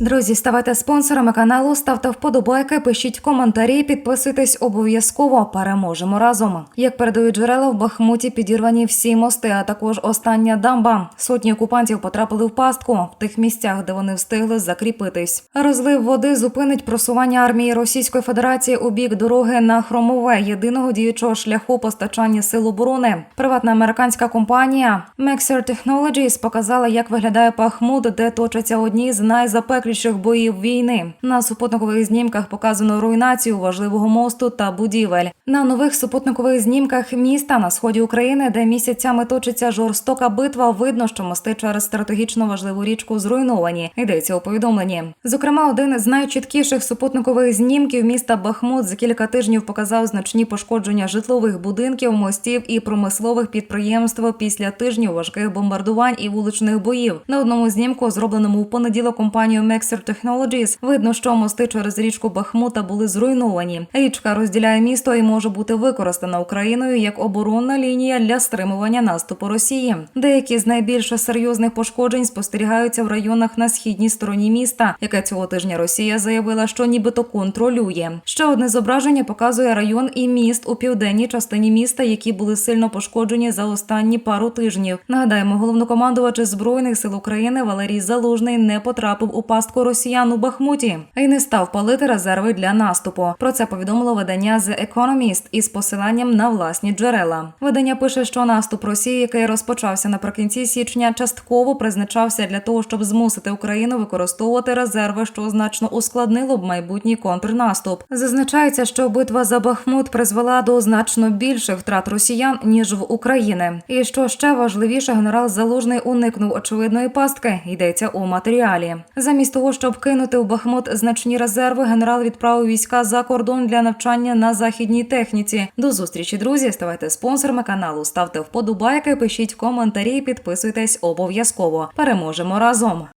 Друзі, ставайте спонсорами каналу, ставте вподобайки, пишіть коментарі, підписуйтесь обов'язково. Переможемо разом. Як передають джерела в Бахмуті, підірвані всі мости, а також остання дамба. Сотні окупантів потрапили в пастку в тих місцях, де вони встигли закріпитись. Розлив води зупинить просування армії Російської Федерації у бік дороги на хромове єдиного діючого шляху постачання сил оборони. Приватна американська компанія Maxer Technologies показала, як виглядає Бахмут, де точаться одні з найзапекліших боїв війни. На супутникових знімках показано руйнацію важливого мосту та будівель. На нових супутникових знімках міста на сході України, де місяцями точиться жорстока битва, видно, що мости через стратегічно важливу річку зруйновані. Йдеться у повідомленні. Зокрема, один з найчіткіших супутникових знімків міста Бахмут за кілька тижнів показав значні пошкодження житлових будинків, мостів і промислових підприємств після тижнів важких бомбардувань і вуличних боїв. На одному знімку, зробленому у понеділок компанією Maxer Technologies, видно, що мости через річку Бахмута були зруйновані. Річка розділяє місто і може бути використана Україною як оборонна лінія для стримування наступу Росії. Деякі з найбільш серйозних пошкоджень спостерігаються в районах на східній стороні міста, яке цього тижня Росія заявила, що нібито контролює. Ще одне зображення показує район і міст у південній частині міста, які були сильно пошкоджені за останні пару тижнів. Нагадаємо, головнокомандувач збройних сил України Валерій Залужний не потрапив у пастку росіян у Бахмуті і не став палити резерви для наступу. Про це повідомило видання The Economist із посиланням на власні джерела. Видання пише, що наступ Росії, який розпочався наприкінці січня, частково призначався для того, щоб змусити Україну використовувати резерви, що значно ускладнило б майбутній контрнаступ. Зазначається, що битва за Бахмут призвела до значно більших втрат росіян ніж в України. І що ще важливіше, генерал Залужний уникнув очевидної пастки. Йдеться у матеріалі. Замість того, щоб кинути у Бахмут значні резерви, генерал відправив війська за кордон для навчання на західній техніці. До зустрічі, друзі. Ставайте спонсорами каналу, ставте вподобайки, пишіть коментарі, підписуйтесь обов'язково. Переможемо разом.